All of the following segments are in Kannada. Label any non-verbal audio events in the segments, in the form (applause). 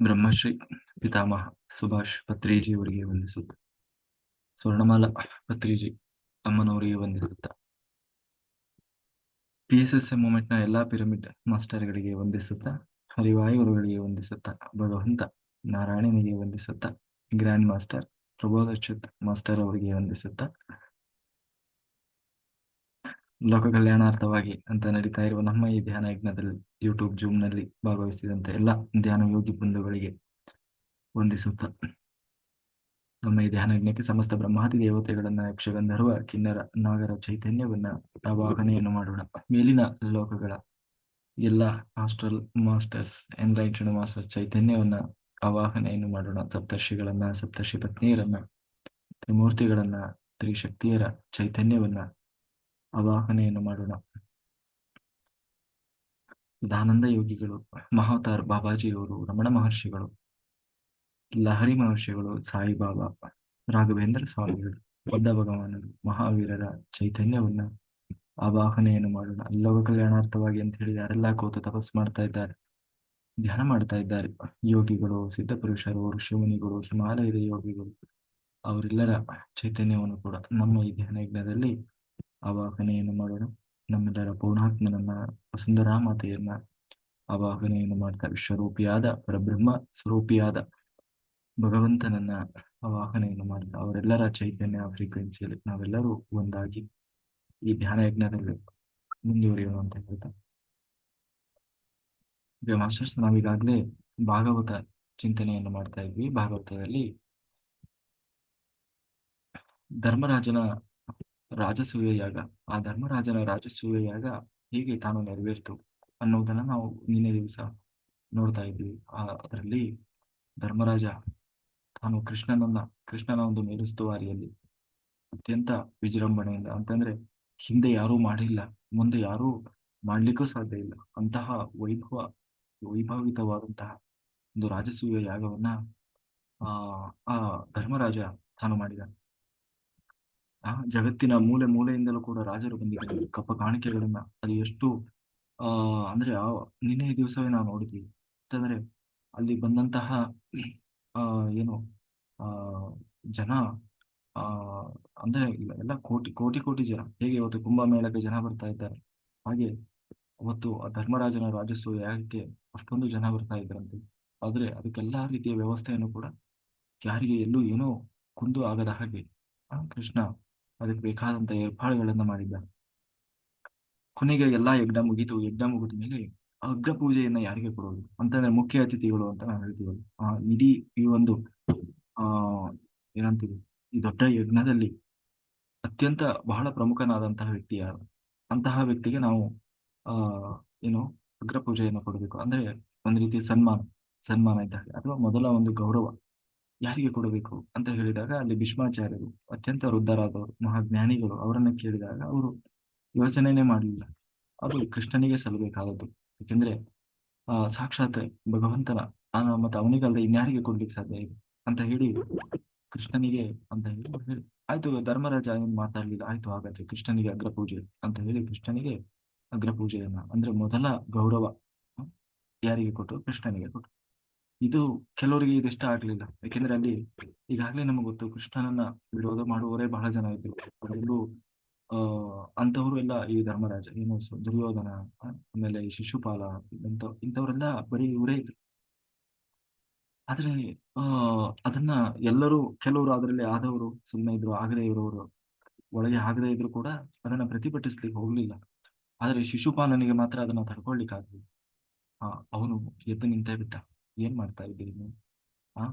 ಬ್ರಹ್ಮಶ್ರೀ ಪಿತಾಮಹ ಸುಭಾಷ್ ಪತ್ರೀಜಿ ಅವರಿಗೆ ವಂದಿಸುತ್ತ. ಸ್ವರ್ಣಮಾಲಾ ಪತ್ರಿಜಿ ಅಮ್ಮನವರಿಗೆ ವಂದಿಸುತ್ತ. ಪಿ ಎಸ್ ಎಸ್ ಎಂ ಮೂಮೆಂಟ್ನ ಎಲ್ಲಾ ಪಿರಮಿಡ್ ಮಾಸ್ಟರ್ಗಳಿಗೆ ವಂದಿಸುತ್ತಾ. ಹರಿವಾಯುಗಳಿಗೆ ವಂದಿಸುತ್ತಾ. ಭಗವಂತ ನಾರಾಯಣನಿಗೆ ವಂದಿಸುತ್ತಾ. ಗ್ರ್ಯಾಂಡ್ ಮಾಸ್ಟರ್ ಪ್ರಬೋಧಚ್ಯುತ್ ಮಾಸ್ಟರ್ ಅವರಿಗೆ ವಂದಿಸುತ್ತಾ. ಲೋಕ ಕಲ್ಯಾಣಾರ್ಥವಾಗಿ ಅಂತ ನಡೀತಾ ಇರುವ ನಮ್ಮ ಈ ಧ್ಯಾನ ಯಜ್ಞದಲ್ಲಿ ಯೂಟ್ಯೂಬ್ ಜೂಮ್ನಲ್ಲಿ ಭಾಗವಹಿಸಿದಂತ ಎಲ್ಲ ಧ್ಯಾನ ಯೋಗಿ ಬಂಧುಗಳಿಗೆ ವಂದಿಸುತ್ತ. ನಮ್ಮ ಈ ಧ್ಯಾನ ಯಜ್ಞಕ್ಕೆ ಸಮಸ್ತ ಬ್ರಹ್ಮಾದಿ ದೇವತೆಗಳನ್ನ ಯಕ್ಷಗಂಧರ್ವ, ಕಿನ್ನರ, ನಾಗರ ಚೈತನ್ಯವನ್ನ ಆವಾಹನೆಯನ್ನು ಮಾಡೋಣ. ಮೇಲಿನ ಲೋಕಗಳ ಎಲ್ಲ ಹಾಸ್ಟೆಲ್ ಮಾಸ್ಟರ್ಸ್, ಎನ್ಲೈಟೆಡ್ ಮಾಸ್ಟರ್ ಚೈತನ್ಯವನ್ನ ಆವಾಹನೆಯನ್ನು ಮಾಡೋಣ. ಸಪ್ತರ್ಷಿಗಳನ್ನ, ಸಪ್ತರ್ಷಿ ಪತ್ನಿಯರನ್ನ, ತ್ರಿಮೂರ್ತಿಗಳನ್ನ, ತ್ರಿಶಕ್ತಿಯರ ಚೈತನ್ಯವನ್ನ ಆವಾಹನೆಯನ್ನು ಮಾಡೋಣ. ಸದಾನಂದ ಯೋಗಿಗಳು ಮಹಾವತಾರ್ ಬಾಬಾಜಿಯವರು, ರಮಣ ಮಹರ್ಷಿಗಳು, ಲಹರಿ ಮಹರ್ಷಿಗಳು ಸಾಯಿಬಾಬಾ ರಾಘವೇಂದ್ರ ಸ್ವಾಮಿಗಳು, ಬುದ್ಧ ಭಗವಾನರು, ಮಹಾವೀರರ ಚೈತನ್ಯವನ್ನ ಆವಾಹನೆಯನ್ನು ಮಾಡೋಣ. ಲೋಕ ಕಲ್ಯಾಣಾರ್ಥವಾಗಿ ಅಂತ ಹೇಳಿ ಯಾರೆಲ್ಲ ಕೂತು ತಪಸ್ಸು ಮಾಡ್ತಾ ಇದ್ದಾರೆ. ಧ್ಯಾನ ಮಾಡ್ತಾ ಇದ್ದಾರೆ. ಯೋಗಿಗಳು, ಸಿದ್ಧ ಪುರುಷರು, ಋಷಿಮುನಿಗಳು, ಹಿಮಾಲಯದ ಯೋಗಿಗಳು, ಅವರೆಲ್ಲರ ಚೈತನ್ಯವನ್ನು ಕೂಡ ನಮ್ಮ ಈ ಧ್ಯಾನ ಯಜ್ಞದಲ್ಲಿ ಆವಾಹನೆಯನ್ನು ಮಾಡೋಣ. ನಮ್ಮೆಲ್ಲರ ಪೂರ್ಣಾತ್ಮನನ್ನ ಸುಂದರ ಮಾತೆಯನ್ನ ಆವಾಹನೆಯನ್ನು ಮಾಡ್ತಾ ವಿಶ್ವರೂಪಿಯಾದ, ಪರಬ್ರಹ್ಮ ಸ್ವರೂಪಿಯಾದ ಭಗವಂತನನ್ನ ಆವಾಹನೆಯನ್ನು ಮಾಡ್ತಾ ಅವರೆಲ್ಲರ ಚೈತನ್ಯ ಫ್ರೀಕ್ವೆನ್ಸಿಯಲ್ಲಿ ನಾವೆಲ್ಲರೂ ಒಂದಾಗಿ ಈ ಧ್ಯಾನ ಯಜ್ಞದಲ್ಲಿ ಮುಂದುವರಿಯೋಣ ಅಂತ ಹೇಳ್ತಾ. ಮಾಸ್ಟರ್ಸ್ ನಾವೀಗಾಗಲೇ ಭಾಗವತ ಚಿಂತನೆಯನ್ನು ಮಾಡ್ತಾ ಇದ್ವಿ. ಭಾಗವತದಲ್ಲಿ ಧರ್ಮರಾಜನ ರಾಜಸೂಯ ಯಾಗ ಆ ಧರ್ಮರಾಜನ ರಾಜಸೂಯ ಯಾಗ ಹೇಗೆ ತಾನು ನೆರವೇರಿತು ಅನ್ನೋದನ್ನ ನಾವು ನಿನ್ನೆ ದಿವಸ ನೋಡ್ತಾ ಇದ್ವಿ. ಆ, ಅದರಲ್ಲಿ ಧರ್ಮರಾಜ ತಾನು ಕೃಷ್ಣನನ್ನ, ಕೃಷ್ಣನ ಒಂದು ಮೇಲುಸ್ತುವಾರಿಯಲ್ಲಿ ಅತ್ಯಂತ ವಿಜೃಂಭಣೆಯಿಂದ ಅಂತಂದ್ರೆ ಹಿಂದೆ ಯಾರೂ ಮಾಡಿಲ್ಲ, ಮುಂದೆ ಯಾರೂ ಮಾಡ್ಲಿಕ್ಕೂ ಸಾಧ್ಯ ಇಲ್ಲ. ಅಂತಹ ವೈಭವ, ವೈಭವಿತವಾದಂತಹ ಒಂದು ರಾಜಸೂಯ ಯಾಗವನ್ನ ಆ ಧರ್ಮರಾಜ ತಾನು ಮಾಡಿದ. ಆ ಜಗತ್ತಿನ ಮೂಲೆ ಮೂಲೆಯಿಂದಲೂ ಕೂಡ ರಾಜರು ಬಂದಿದ್ದಾರೆ. ಕಪ್ಪ ಕಾಣಿಕೆಗಳನ್ನ ಅದು ಎಷ್ಟು, ಆ, ಅಂದ್ರೆ ಆ ನಿನ್ನೆ ದಿವಸವೇ ನಾವು ನೋಡಿದ್ವಿ. ಅಂತಂದ್ರೆ ಅಲ್ಲಿ ಬಂದಂತಹ, ಆ, ಏನು, ಆ, ಜನ, ಆ, ಅಂದ್ರೆ ಎಲ್ಲ ಕೋಟಿ ಕೋಟಿ ಕೋಟಿ ಜನ. ಹೇಗೆ ಇವತ್ತು ಕುಂಭಮೇಳಕ್ಕೆ ಜನ ಬರ್ತಾ ಇದ್ದಾರೆ. ಹಾಗೆ ಅವತ್ತು ಆ ಧರ್ಮರಾಜನ ರಾಜಸ್ವ ಯಾಗಕ್ಕೆ ಅಷ್ಟೊಂದು ಜನ ಬರ್ತಾ ಇದ್ರಂತೆ ಆದ್ರೆ ಅದಕ್ಕೆಲ್ಲ ರೀತಿಯ ವ್ಯವಸ್ಥೆಯನ್ನು ಕೂಡ ಯಾರಿಗೆ ಎಲ್ಲೂ ಏನೋ ಕುಂದು ಆಗದ ಹಾಗೆ. ಕೃಷ್ಣ ಅದಕ್ಕೆ ಬೇಕಾದಂತ ಏರ್ಪಾಡುಗಳನ್ನ ಮಾಡಿದ್ದ. ಕೊನೆಗೆ ಎಲ್ಲಾ ಯಜ್ಞ ಮುಗಿತು ಯಜ್ಞ ಮುಗಿದ ಮೇಲೆ ಅಗ್ರ ಪೂಜೆಯನ್ನ ಯಾರಿಗೆ ಕೊಡೋದು? ಅಂತಂದ್ರೆ ಮುಖ್ಯ ಅತಿಥಿಗಳು ಅಂತ ನಾವು ಹೇಳ್ತೀವಿ ಆ, ಇಡೀ ಈ ಒಂದು, ಆ, ಏನಂತೀವಿ, ಈ ದೊಡ್ಡ ಯಜ್ಞದಲ್ಲಿ ಅತ್ಯಂತ ಬಹಳ ಪ್ರಮುಖನಾದಂತಹ ವ್ಯಕ್ತಿ ಯಾರು? ಅಂತಹ ವ್ಯಕ್ತಿಗೆ ನಾವು, ಆ, ಏನು, ಅಗ್ರ ಪೂಜೆಯನ್ನು ಕೊಡಬೇಕು. ಅಂದ್ರೆ ಒಂದ್ ರೀತಿ ಸನ್ಮಾನ ಸನ್ಮಾನ ಇದ್ದ ಹಾಗೆ. ಅಥವಾ ಮೊದಲ ಒಂದು ಗೌರವ. ಯಾರಿಗೆ ಕೊಡಬೇಕು ಅಂತ ಹೇಳಿದಾಗ ಅಲ್ಲಿ ಭೀಷ್ಮಾಚಾರ್ಯರು, ಅತ್ಯಂತ ವೃದ್ಧರಾದವರು, ಮಹಾಜ್ಞಾನಿಗಳು ಅವರನ್ನ ಕೇಳಿದಾಗ ಅವರು ಯೋಚನೆನೇ ಮಾಡಲಿಲ್ಲ. ಅದು ಕೃಷ್ಣನಿಗೆ ಸಲ್ಲಬೇಕಾದದ್ದು. ಯಾಕೆಂದ್ರೆ ಆ, ಸಾಕ್ಷಾತ್ ಭಗವಂತನ ಮತ್ತೆ ಅವನಿಗಲ್ಲದೆ ಇನ್ಯಾರಿಗೆ ಕೊಡ್ಲಿಕ್ಕೆ ಸಾಧ್ಯ ಇದೆ ಅಂತ ಹೇಳಿ ಕೃಷ್ಣನಿಗೆ ಅಂತ ಹೇಳಿ ಆಯ್ತು, ಧರ್ಮರಾಜ ಏನು ಮಾತಾಡ್ಲಿಲ್ಲ? ಆಯ್ತು, ಹಾಗಾದ್ರೆ ಕೃಷ್ಣನಿಗೆ ಅಗ್ರಪೂಜೆ ಅಂತ ಹೇಳಿ ಕೃಷ್ಣನಿಗೆ ಅಗ್ರಪೂಜೆಯನ್ನ, ಅಂದ್ರೆ ಮೊದಲ ಗೌರವ ಯಾರಿಗೆ ಕೊಟ್ಟು ಕೃಷ್ಣನಿಗೆ ಕೊಟ್ಟು ಇದು ಕೆಲವರಿಗೆ ಇದು ಇಷ್ಟ ಆಗ್ಲಿಲ್ಲ. ಯಾಕೆಂದ್ರೆ ಅಲ್ಲಿ ಈಗಾಗಲೇ ನಮಗೆ ಗೊತ್ತು ಕೃಷ್ಣನನ್ನ ವಿರೋಧ ಮಾಡುವವರೇ ಬಹಳ ಜನ ಇದ್ರು. ಅದರಲ್ಲೂ ಆ ಅಂತವರು ಎಲ್ಲ ಈ ಧರ್ಮರಾಜ, ಏನು ದುರ್ಯೋಧನ ಆಮೇಲೆ ಈ ಶಿಶುಪಾಲ ಇಂತ ಇಂಥವರೆಲ್ಲ ಬರೀ ಇವರೇ ಇದ್ರು. ಆದ್ರೆ, ಆ, ಅದನ್ನ ಎಲ್ಲರೂ, ಕೆಲವರು ಅದರಲ್ಲಿ ಆದವರು ಸುಮ್ಮನೆ ಇದ್ರು, ಆಗದೆ ಇರೋರು, ಒಳಗೆ ಆಗದೆ ಇದ್ರು ಕೂಡ ಅದನ್ನ ಪ್ರತಿಭಟಿಸ್ಲಿಕ್ಕೆ ಹೋಗ್ಲಿಲ್ಲ. ಆದ್ರೆ ಶಿಶುಪಾಲನಿಗೆ ಮಾತ್ರ ಅದನ್ನ ತಡ್ಕೊಳ್ಲಿಕ್ಕೆ ಆಗ್ಲಿಲ್ಲ ಅವನು ಎದ್ದು ನಿಂತೇ ಬಿಟ್ಟ. ಏನ್ ಮಾಡ್ತಾ ಇದ್ದೀರಿ ನೀವು? ಆ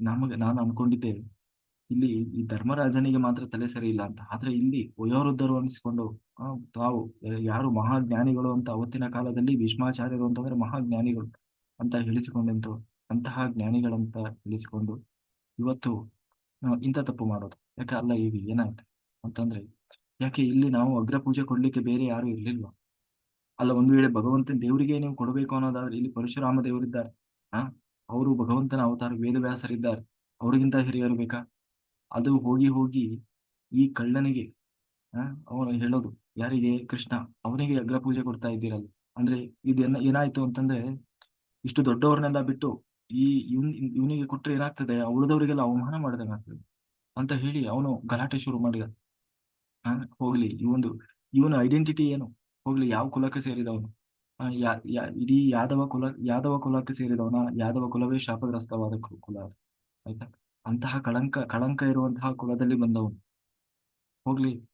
ನಮಗೆ, ನಾನು ಅನ್ಕೊಂಡಿದ್ದೆ ಇಲ್ಲಿ ಈ ಧರ್ಮರಾಜನಿಗೆ ಮಾತ್ರ ತಲೆ ಸರಿ ಇಲ್ಲ ಅಂತ. ಆದ್ರೆ ಇಲ್ಲಿ ವಯೋವೃದ್ಧರು ಅನಿಸಿಕೊಂಡು ತಾವು ಯಾರು ಮಹಾಜ್ಞಾನಿಗಳು ಅಂತ ಅವತ್ತಿನ ಕಾಲದಲ್ಲಿ ಭೀಷ್ಮಾಚಾರ್ಯರು ಅಂತಂದ್ರೆ ಮಹಾಜ್ಞಾನಿಗಳು ಅಂತ ಹೇಳಿಸಿಕೊಂಡಂತ ಅಂತಹ ಜ್ಞಾನಿಗಳಂತ ಹೇಳಿಸಿಕೊಂಡು ಇವತ್ತು ಇಂಥ ತಪ್ಪು ಮಾಡೋದು. ಯಾಕೆ ಅಲ್ಲ ಈಗ ಏನಾಯ್ತು ಅಂತಂದ್ರೆ, ಯಾಕೆ ಇಲ್ಲಿ ನಾವು ಅಗ್ರ ಪೂಜೆ ಕೊಡ್ಲಿಕ್ಕೆ ಬೇರೆ ಯಾರು ಇರ್ಲಿಲ್ವಾ? ಅಲ್ಲ, ಒಂದು ವೇಳೆ ಭಗವಂತನ ದೇವರಿಗೆ ನೀವು ಕೊಡಬೇಕು ಅನ್ನೋದಾದ್ರೆ ಇಲ್ಲಿ ಪರಶುರಾಮ ದೇವರಿದ್ದಾರೆ. ಆ? ಅವರು ಭಗವಂತನ ಅವತಾರ ವೇದವ್ಯಾಸರಿದ್ದಾರೆ ಅವರಿಗಿಂತ ಹಿರಿಯರು ಬೇಕಾ? ಅದು ಹೋಗಿ ಹೋಗಿ ಈ ಕಳ್ಳನಿಗೆ, ಆ? ಅವನು ಹೇಳೋದು ಯಾರಿಗೆ ಕೃಷ್ಣ, ಅವನಿಗೆ ಅಗ್ರ ಪೂಜೆ ಕೊಡ್ತಾ ಇದ್ದೀರಲ್ಲ ಅಂದ್ರೆ ಇದೆಲ್ಲ ಏನಾಯ್ತು ಅಂತಂದ್ರೆ, ಇಷ್ಟು ದೊಡ್ಡವ್ರನ್ನೆಲ್ಲ ಬಿಟ್ಟು ಈ ಇವ್ನ್, ಇವನಿಗೆ ಕೊಟ್ರೆ ಏನಾಗ್ತದೆ? ಉಳಿದವರಿಗೆಲ್ಲ ಅವಮಾನ ಮಾಡ್ದಂಗೆ ಆಗ್ತದೆ ಅಂತ ಹೇಳಿ ಅವನು ಗಲಾಟೆ ಶುರು ಮಾಡಿದ. ಹೋಗ್ಲಿ ಇವೊಂದು ಇವನ ಐಡೆಂಟಿಟಿ ಏನು? ಹೋಗ್ಲಿ, ಯಾವ ಕುಲಕ್ಕೆ ಸೇರಿದವನು? ಇಡೀ ಯಾದವ ಕುಲ ಯಾದವ ಕುಲಕ್ಕೆ ಸೇರಿದವನ ಯಾದವ ಕುಲವೇ ಶಾಪಗ್ರಸ್ತವಾದ ಕುಲ. ಆಯ್ತಾ? ಅಂತಹ ಕಳಂಕ ಕಳಂಕ ಇರುವಂತಹ ಕುಲದಲ್ಲಿ ಬಂದವನು. ಹೋಗ್ಲಿ.